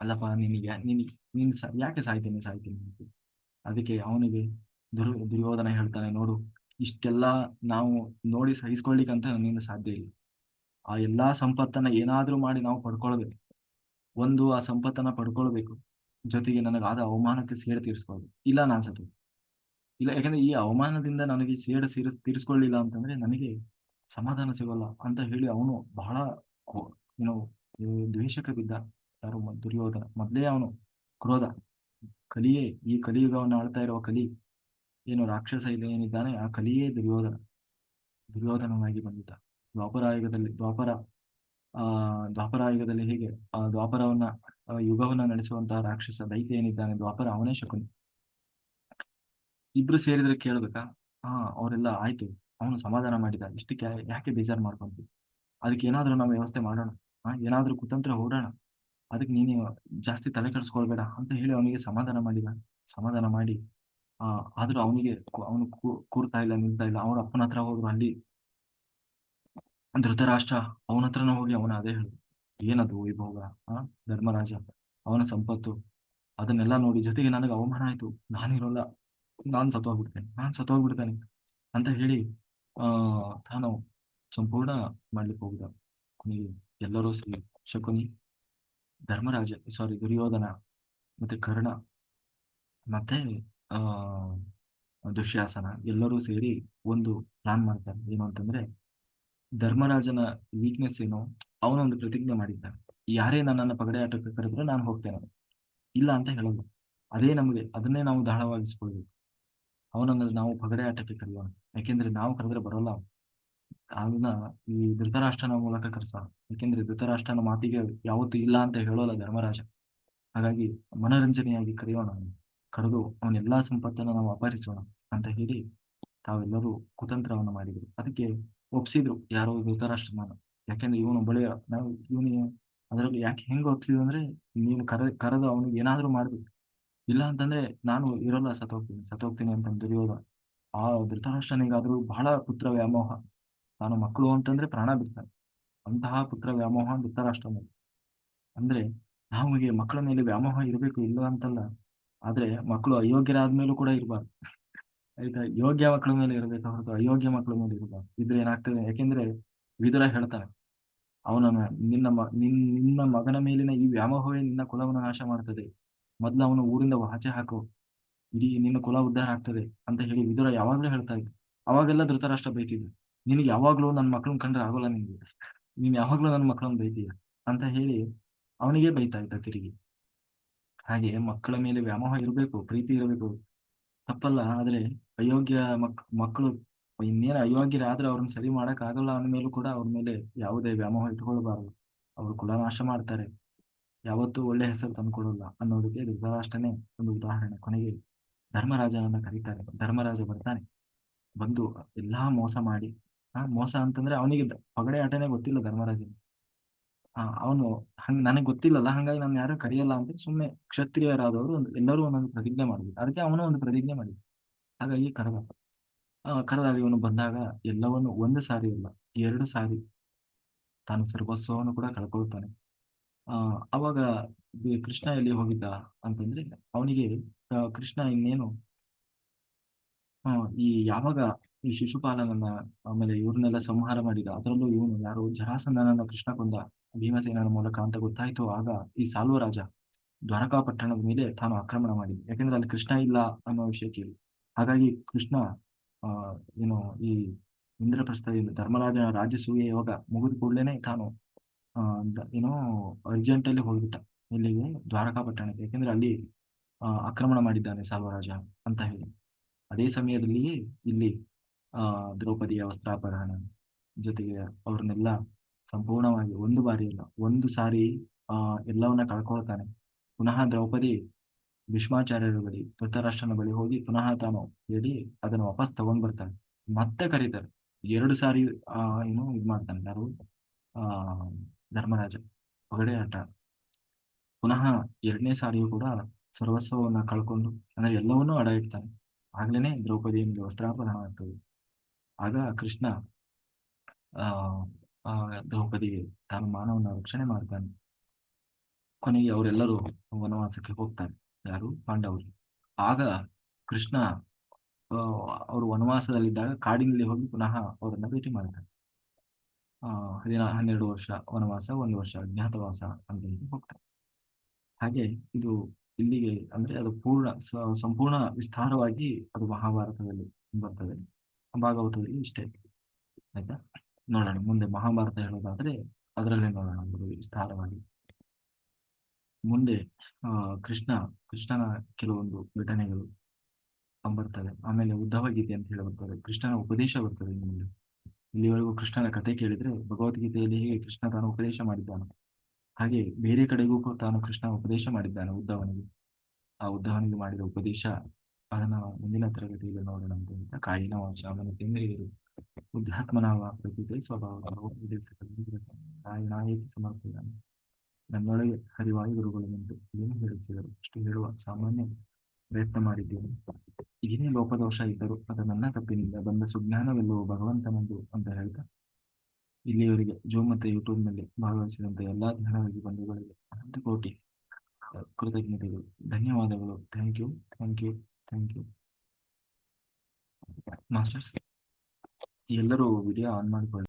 ಅಲ್ಲಪ್ಪ, ನಿನಗೆ ನಿನ್ ನೀನು ಯಾಕೆ ಸಾಯ್ತೀನಿ ಸಾಯ್ತೀನಿ? ಅದಕ್ಕೆ ಅವನಿಗೆ ದುರ್, ದುರ್ಯೋಧನ ಹೇಳ್ತಾನೆ, ನೋಡು, ಇಷ್ಟೆಲ್ಲ ನಾವು ನೋಡಿ ಸಹಿಸ್ಕೊಳ್ಳಿಕ್ಕಂತ ನನ್ನಿಂದ ಸಾಧ್ಯ ಇಲ್ಲ. ಆ ಎಲ್ಲಾ ಸಂಪತ್ತನ್ನ ಏನಾದ್ರೂ ಮಾಡಿ ನಾವು ಪಡ್ಕೊಳ್ಬೇಕು. ಒಂದು, ಆ ಸಂಪತ್ತನ್ನ ಪಡ್ಕೊಳ್ಬೇಕು. ಜೊತೆಗೆ ನನಗಾದ ಅವಮಾನಕ್ಕೆ ಸೇಡು ತೀರಿಸ್ಕೊಳ್ಬೇಕು. ಇಲ್ಲ ನಾನು ಸತ್ತು ಇಲ್ಲ, ಯಾಕಂದ್ರೆ ಈ ಅವಮಾನದಿಂದ ನನಗೆ ಸೇಡು ತೀರಿಸ್, ತೀರಿಸ್ಕೊಳ್ಳಿಲ್ಲ ಅಂತಂದ್ರೆ ನನಗೆ ಸಮಾಧಾನ ಸಿಗೋಲ್ಲ ಅಂತ ಹೇಳಿ ಅವನು ಬಹಳ ಏನೋ ದ್ವೇಷಕ್ಕೆ ಬಿದ್ದ ಯಾರು ದುರ್ಯೋಧನ. ಮೊದಲೇ ಅವನು ಕ್ರೋಧ. ಕಲಿಯೇ, ಈ ಕಲಿಯುಗವನ್ನು ಆಳ್ತಾ ಇರುವ ಕಲಿ ಏನು ರಾಕ್ಷಸ ಇಲ್ಲ ಏನಿದ್ದಾನೆ ಆ ಕಲಿಯೇ ದುರ್ಯೋಧನ ದುರ್ಯೋಧನನಾಗಿ ಬಂದಿದ್ದ. ದ್ವಾಪರಾಯುಗದಲ್ಲಿ, ದ್ವಾಪರ, ಆ, ದ್ವಾಪರಾಯುಗದಲ್ಲಿ ಹೇಗೆ, ಆ, ದ್ವಾಪರವನ್ನ ಯುಗವನ್ನ ನಡೆಸುವಂತಹ ರಾಕ್ಷಸ ದೈತ್ಯ ಏನಿದ್ದಾನೆ, ದ್ವಾಪರ ಅವನೇ ಶಕುನಿ. ಇಬ್ರು ಸೇರಿದ್ರೆ ಕೇಳ್ಬೇಕಾ? ಹಾ, ಅವರೆಲ್ಲ ಆಯ್ತು, ಅವನು ಸಮಾಧಾನ ಮಾಡಿದ. ಇಷ್ಟಕ್ಕೆ ಯಾಕೆ ಬೇಜಾರು ಮಾಡ್ಕೊಂತೀವಿ ಅದಕ್ಕೆ ಏನಾದ್ರೂ ನಾವು ವ್ಯವಸ್ಥೆ ಮಾಡೋಣ. ಹಾ, ಏನಾದ್ರೂ ಕುತಂತ್ರ ಓಡೋಣ ಅದಕ್ಕೆ ನೀನು ಜಾಸ್ತಿ ತಲೆ ಕೆಡಿಸ್ಕೊಳ್ಬೇಡ ಅಂತ ಹೇಳಿ ಅವನಿಗೆ ಸಮಾಧಾನ ಮಾಡಿದ. ಸಮಾಧಾನ ಮಾಡಿ ಆದ್ರೂ ಅವನಿಗೆ ಅವನು ಕೂರ್ತಾ ಇಲ್ಲ ನಿಲ್ತಾ ಇಲ್ಲ ಅವನ ಅಪ್ಪನ ಹತ್ರ ಹೋದ್ರು ಅಲ್ಲಿ ಧೃತರಾಷ್ಟ್ರ ಅವನ ಹತ್ರನೂ ಹೋಗಿ ಅವನ ಅದೇ ಹೇಳಿದ ಏನದು ವೈಭೋಗ ಆ ಧರ್ಮರಾಜ ಅವನ ಸಂಪತ್ತು ಅದನ್ನೆಲ್ಲ ನೋಡಿ ಜೊತೆಗೆ ನನಗೆ ಅವಮಾನ ಆಯ್ತು ನಾನಿರೋಲ್ಲ ನಾನ್ ಸತ್ತೋಗ್ಬಿಡ್ತೇನೆ ನಾನ್ ಸತ್ತೋಗ್ಬಿಡ್ತೇನೆ ಅಂತ ಹೇಳಿ ಆ ತಾನು ಸಂಪೂರ್ಣ ಮಾಡ್ಲಿಕ್ಕೆ ಹೋಗಿದ ಕೊನೆಗೆ ಎಲ್ಲರೂ ಸರಿ ಶಕುನಿ ಧರ್ಮರಾಜ ಸಾರಿ ದುರ್ಯೋಧನ ಮತ್ತೆ ಕರ್ಣ ಮತ್ತೆ ಆ ದುಶ್ಯಾಸನ ಎಲ್ಲರೂ ಸೇರಿ ಒಂದು ಪ್ಲಾನ್ ಮಾಡ್ತಾರೆ. ಏನು ಅಂತಂದ್ರೆ, ಧರ್ಮರಾಜನ ವೀಕ್ನೆಸ್ ಏನು, ಅವನೊಂದು ಪ್ರತಿಜ್ಞೆ ಮಾಡಿದ್ದಾನೆ. ಯಾರೇ ನನ್ನನ್ನು ಪಗಡೆ ಆಟಕ್ಕೆ ಕರೆದ್ರು ನಾನು ಹೋಗ್ತೇನೆ ಇಲ್ಲ ಅಂತ ಹೇಳೋದು ಅದೇ ನಮಗೆ, ಅದನ್ನೇ ನಾವು ದಾಳವಾಗಿಸ್ಕೊಳ್ಬೇಕು ಅವನನ್ನ ನಾವು ಪಗಡೆ ಆಟಕ್ಕೆ ಕರೆಯೋಣ. ಯಾಕೆಂದ್ರೆ ನಾವು ಕರೆದ್ರೆ ಬರೋಲ್ಲ ಅದನ್ನ ಈ ಧೃತರಾಷ್ಟ್ರನ ಮೂಲಕ ಕರೆಸ ಯಾಕೆಂದ್ರೆ ಧೃತರಾಷ್ಟ್ರನ ಮಾತಿಗೆ ಯಾವತ್ತೂ ಇಲ್ಲ ಅಂತ ಹೇಳೋಲ್ಲ ಧರ್ಮರಾಜ. ಹಾಗಾಗಿ ಮನೋರಂಜನೆಯಾಗಿ ಕರೆಯೋಣ. ಕರೆದು ಅವನೆಲ್ಲ ಸಂಪತ್ತನ್ನು ನಾವು ಅಪಹರಿಸೋಣ ಅಂತ ಹೇಳಿ ತಾವೆಲ್ಲರೂ ಕುತಂತ್ರವನ್ನು ಮಾಡಿದ್ರು. ಅದಕ್ಕೆ ಒಪ್ಸಿದ್ರು ಯಾರೋ ಧೃತರಾಷ್ಟ್ರನ ಯಾಕೆಂದ್ರೆ ಇವನು ಬಳಿಯ ನಾವು ಇವನಿಗೆ ಅದರಲ್ಲಿ ಯಾಕೆ ಹೆಂಗ್ ಒಪ್ಸಿದ್ರು ಅಂದ್ರೆ ನೀನು ಕರೆ, ಕರೆದು ಅವನಿಗೆ ಏನಾದ್ರೂ ಮಾಡ್ಬೇಕು. ಇಲ್ಲ ಅಂತಂದ್ರೆ ನಾನು ಇರೋಲ್ಲ ಸತೋಗ್ತೀನಿ ಸತೋಗ್ತೀನಿ ಅಂತ ದುರ್ಯೋಧ ಆ ಧೃತರಾಷ್ಟ್ರನಿಗಾದ್ರೂ ಬಹಳ ಪುತ್ರ ವ್ಯಾಮೋಹ. ತಾನು ಮಕ್ಕಳು ಅಂತಂದ್ರೆ ಪ್ರಾಣ ಬಿಡ್ತಾನೆ. ಅಂತಹ ಪುತ್ರ ವ್ಯಾಮೋಹ ಧೃತರಾಷ್ಟ್ರನಲ್ಲಿ ಅಂದ್ರೆ ನಮಗೆ ಮಕ್ಕಳ ಮೇಲೆ ವ್ಯಾಮೋಹ ಇರಬೇಕು ಇಲ್ಲ ಅಂತಲ್ಲ. ಆದ್ರೆ ಮಕ್ಕಳು ಅಯೋಗ್ಯರಾದ್ಮೇಲೂ ಕೂಡ ಇರಬಾರ್ದು. ಆಯ್ತಾ? ಯೋಗ್ಯ ಮಕ್ಕಳ ಮೇಲೆ ಇರಬೇಕು ಹೊರತು ಅಯೋಗ್ಯ ಮಕ್ಕಳ ಮೇಲೆ ಇರಬಾರ್ದು. ಇದ್ರೆ ಏನಾಗ್ತದೆ? ಯಾಕೆಂದ್ರೆ ವಿದುರ ಹೇಳ್ತಾನೆ ಅವನ ನಿನ್ನ ನಿನ್, ನಿನ್ನ ಮಗನ ಮೇಲಿನ ಈ ವ್ಯಾಮೋಹವೇ ನಿನ್ನ ಕುಲವನ್ನು ನಾಶ ಮಾಡ್ತದೆ. ಮೊದ್ಲು ಅವನು ಊರಿಂದ ಆಚೆ ಹಾಕು. ಇಡೀ ನಿನ್ನ ಕುಲ ಉದ್ಧಾರ ಆಗ್ತದೆ ಅಂತ ಹೇಳಿ ವಿದುರ ಯಾವಾಗ್ಲೂ ಹೇಳ್ತಾ ಇದ್ದ ಅವಾಗೆಲ್ಲ ಧೃತರಾಷ್ಟ್ರ ಬೈತಿದ್ದ ನಿನಗೆ ಯಾವಾಗ್ಲೂ ನನ್ನ ಮಕ್ಕಳನ್ನ ಕಂಡ್ರೆ ಆಗೋಲ್ಲ ನಿನ್ಗೆ ನೀನ್ ಯಾವಾಗ್ಲೂ ನನ್ನ ಮಕ್ಕಳನ್ನ ಬೈತೀಯ? ಅಂತ ಹೇಳಿ ಅವನಿಗೆ ಬೈತಾ ಇದ್ದ ತಿರುಗಿ. ಹಾಗೆ ಮಕ್ಕಳ ಮೇಲೆ ವ್ಯಾಮೋಹ ಇರಬೇಕು, ಪ್ರೀತಿ ಇರಬೇಕು. ತಪ್ಪಲ್ಲ, ಆದ್ರೆ ಅಯೋಗ್ಯ ಮಕ್, ಮಕ್ಕಳು ಇನ್ನೇನು ಅಯೋಗ್ಯರಾದ್ರೆ ಅವ್ರನ್ನ ಸರಿ ಮಾಡಕ್ ಆಗಲ್ಲ ಅಂದ್ಮೇಲೂ ಕೂಡ ಅವ್ರ ಮೇಲೆ ಯಾವುದೇ ವ್ಯಾಮೋಹ ಇಟ್ಕೊಳ್ಬಾರ್ದು. ಅವ್ರು ಕುಲನಾಶ ಮಾಡ್ತಾರೆ. ಯಾವತ್ತೂ ಒಳ್ಳೆ ಹೆಸರು ತಂದ್ಕೊಡಲ್ಲ ಅನ್ನೋದಕ್ಕೆ ಧೃತರಾಷ್ಟ್ರನೇ ಒಂದು ಉದಾಹರಣೆ ಕೊನೆಗೆ. ಧರ್ಮರಾಜನನ್ನ ಕರೀತಾರೆ. ಧರ್ಮರಾಜ ಬರ್ತಾನೆ. ಬಂದು ಎಲ್ಲಾ ಮೋಸ ಮಾಡಿ. ಆ ಮೋಸ ಅಂತಂದ್ರೆ ಅವನಿಗೆ ಪಗಡೆ ಆಟನೇ ಗೊತ್ತಿಲ್ಲ ಧರ್ಮರಾಜನಿಗೆ. ಆ, ಅವನು ಹಂಗ್ ನನಗೆ ಗೊತ್ತಿಲ್ಲಲ್ಲ, ಹಂಗಾಗಿ ನಾನು ಯಾರು ಕರೆಯಲ್ಲ ಅಂತ ಸುಮ್ಮನೆ ಕ್ಷತ್ರಿಯರಾದವರು ಒಂದು ಎಲ್ಲರೂ ಒಂದೊಂದು ಪ್ರತಿಜ್ಞೆ ಮಾಡಿದ್ರು. ಅದಕ್ಕೆ ಅವನು ಒಂದು ಪ್ರತಿಜ್ಞೆ ಮಾಡಿದ ಹಾಗಾಗಿ ಕರೆದ ಕರೆದಾಗ ಇವನು ಬಂದಾಗ ಎಲ್ಲವನ್ನು ಒಂದು ಸಾರಿ ಇಲ್ಲ ಎರಡು ಸಾರಿ ತಾನು ಸರ್ವಸ್ವವನ್ನು ಕೂಡ ಕಳ್ಕೊಳ್ತಾನೆ. ಆ, ಅವಾಗ ಕೃಷ್ಣ ಎಲ್ಲಿ ಹೋಗಿದ್ದ ಅಂತಂದ್ರೆ, ಅವನಿಗೆ ಕೃಷ್ಣ ಇನ್ನೇನು ಈ ಯಾವಾಗ ಈ ಶಿಶುಪಾಲನನ್ನ ಆಮೇಲೆ ಇವ್ರನ್ನೆಲ್ಲ ಸಂಹಾರ ಮಾಡಿದ, ಅದರಲ್ಲೂ ಇವನು ಯಾರು ಜರಾಸಂಧನನ್ನ ಕೃಷ್ಣ ಕೊಂದ. ಭೀಮಸೇನನ ಮೂಲಕ ಅಂತ ಗೊತ್ತಾಯ್ತು. ಆಗ ಈ ಸಾಲ್ವ ರಾಜ ದ್ವಾರಕಾ ಪಟ್ಟಣದ ಮೇಲೆ ತಾನು ಆಕ್ರಮಣ ಮಾಡಿ ಯಾಕಂದ್ರೆ ಅಲ್ಲಿ ಕೃಷ್ಣ ಇಲ್ಲ ಅನ್ನೋ ವಿಷಯ ಕೇಳಿ. ಹಾಗಾಗಿ ಕೃಷ್ಣ, ಆ, ಏನು ಈ ಇಂದ್ರಪ್ರಸ್ಥದಿಂದ ಧರ್ಮರಾಜನ ರಾಜಸೂಯ ಯೋಗ ಮುಗಿದ ಕೂಡಲೇನೆ ತಾನು ಏನೋ ಅರ್ಜೆಂಟ್ ಅಲ್ಲಿ ಹೋಗ್ಬಿಟ್ಟ. ಇಲ್ಲಿಗೆ ದ್ವಾರಕಾ ಪಟ್ಟಣಕ್ಕೆ. ಯಾಕಂದ್ರೆ ಅಲ್ಲಿ ಆಕ್ರಮಣ ಮಾಡಿದ್ದಾನೆ ಸಾಲ್ವರಾಜ ಅಂತ ಹೇಳಿ. ಅದೇ ಸಮಯದಲ್ಲಿ ಇಲ್ಲಿ, ಆ, ದ್ರೌಪದಿಯ ವಸ್ತ್ರಾಪಹರಣ ಜೊತೆಗೆ ಅವ್ರನ್ನೆಲ್ಲ ಸಂಪೂರ್ಣವಾಗಿ ಒಂದು ಬಾರಿ ಇಲ್ಲ ಒಂದು ಸಾರಿ, ಆ, ಎಲ್ಲವನ್ನ ಕಳ್ಕೊಳ್ತಾನೆ. ಪುನಃ ದ್ರೌಪದಿ ಭೀಷ್ಮಾಚಾರ್ಯರ ಬಳಿ, ಧೃತರಾಷ್ಟ್ರನ ಬಳಿ ಹೋಗಿ ಪುನಃ ತಾನು ಹೇಳಿ ಅದನ್ನು ವಾಪಸ್ ತಗೊಂಡ್ ಬರ್ತಾನೆ ಮತ್ತೆ ಕರೀತಾರೆ. ಎರಡು ಸಾರಿ, ಆ, ಏನು ಇದು ಮಾಡ್ತಾನೆ ಯಾರು? ಆ, ಧರ್ಮರಾಜ. ಹೊಗಡೆ ಆಟ. ಪುನಃ ಎರಡನೇ ಸಾರಿಯೂ ಕೂಡ ಸರ್ವಸ್ವವನ್ನ ಕಳ್ಕೊಂಡು, ಅಂದ್ರೆ ಎಲ್ಲವನ್ನೂ ಅಡ ಇಡ್ತಾನೆ. ಆಗ್ಲೇನೆ ದ್ರೌಪದಿಯ ಮೇಲೆ ವಸ್ತ್ರಾಪಹರಣ ಆಗ್ತದೆ ಆಗ ಕೃಷ್ಣ, ಆ ಆ ದ್ರೌಪದಿ ತಾನು ಮಾನವನ ರಕ್ಷಣೆ ಮಾಡ್ತಾನೆ. ಕೊನೆಗೆ ಅವರೆಲ್ಲರೂ ವನವಾಸಕ್ಕೆ ಹೋಗ್ತಾರೆ. ಯಾರು? ಪಾಂಡವರು. ಆಗ ಕೃಷ್ಣ ಅವರು ವನವಾಸದಲ್ಲಿದ್ದಾಗ ಕಾಡಿನಲ್ಲಿ ಹೋಗಿ ಪುನಃ ಅವರನ್ನ ಭೇಟಿ ಮಾಡ್ತಾರೆ. ಆ, ಹದಿನ, ಹನ್ನೆರಡು ವರ್ಷ ವನವಾಸ, ಒಂದು ವರ್ಷ ಅಜ್ಞಾತವಾಸ ಅಂತ ಹೇಳಿ ಹೋಗ್ತಾರೆ. ಹಾಗೆ ಇದು ಇಲ್ಲಿಗೆ ಅಂದ್ರೆ ಅದು ಪೂರ್ಣ ಸಂಪೂರ್ಣ ವಿಸ್ತಾರವಾಗಿ ಅದು ಮಹಾಭಾರತದಲ್ಲಿ ಬರ್ತದೆ ಭಾಗವತದಲ್ಲಿ ಇಷ್ಟೇ. ಆಯ್ತಾ? ನೋಡೋಣ, ಮುಂದೆ ಮಹಾಭಾರತ ಹೇಳೋದಾದ್ರೆ ಅದರಲ್ಲೇ ನೋಡೋಣ ಒಂದು ವಿಸ್ತಾರವಾಗಿ. ಮುಂದೆ ಕೃಷ್ಣ, ಕೃಷ್ಣನ ಕೆಲವೊಂದು ಘಟನೆಗಳು ಬರ್ತವೆ ಆಮೇಲೆ ಉದ್ಧವ ಗೀತೆ ಅಂತ ಹೇಳಿ ಬರ್ತದೆ. ಕೃಷ್ಣನ ಉಪದೇಶ ಬರ್ತದೆ ಮುಂದೆ ಇಲ್ಲಿವರೆಗೂ ಕೃಷ್ಣನ ಕಥೆ ಕೇಳಿದ್ರೆ ಭಗವದ್ಗೀತೆಯಲ್ಲಿ ಹೇಗೆ ಕೃಷ್ಣ ತಾನು ಉಪದೇಶ ಮಾಡಿದ್ದಾನೆ, ಹಾಗೆ ಬೇರೆ ಕಡೆಗೂ ಕೂಡ ತಾನು ಕೃಷ್ಣ ಉಪದೇಶ ಮಾಡಿದ್ದಾನೆ ಉದ್ಧವನಿಗೆ. ಆ ಉದ್ಧವನಿಗೆ ಮಾಡಿದ ಉಪದೇಶ ಅದನ್ನ ಮುಂದಿನ ತರಗತಿಯಲ್ಲಿ ನೋಡೋಣ ಅಂತ ಕಾಯಿನ ವಾಚ ಮನಸ್ಸೇಂದ್ರಿಯರು ಬುದ್ಧಾತ್ಮನಾವ ಪ್ರಕೃತಿ ಸ್ವಭಾವ ಸಮರ್ಪಣೆ. ನನ್ನೊಳಗೆ ಹರಿವಾಯು ಗುರುಗಳು ನಿಂತು ಏನು ಹೇಳಿಸಿದರು? ಅಷ್ಟು ಹೇಳುವ ಸಾಮಾನ್ಯ ಪ್ರಯತ್ನ ಮಾಡಿದ್ದೇನೆ. ಏನೇ ಲೋಪದೋಷ ಇದ್ದರೂ ಅದು ನನ್ನ ತಪ್ಪಿನಿಂದ ಬಂದ ಸುಜ್ಞಾನವೆಲ್ಲವೂ ಭಗವಂತನಂದು ಅಂತ ಹೇಳ್ತಾ, ಇಲ್ಲಿಯವರಿಗೆ ಜೂಮ್ ಮತ್ತು ಯೂಟ್ಯೂಬ್ನಲ್ಲಿ ಭಾಗವಹಿಸಿದಂಥ ಎಲ್ಲಾ ಜ್ಞಾನವಾಗಿ ಬಂಧುಗಳಿಗೆ ಅನಂತ ಕೋಟಿ ಕೃತಜ್ಞತೆಗಳು. ಧನ್ಯವಾದಗಳು. Thank you. Thank you. Thank you masters ಎಲ್ಲರೂ ವಿಡಿಯೋ ಆನ್ ಮಾಡಿಕೊಳ್ಳಿ.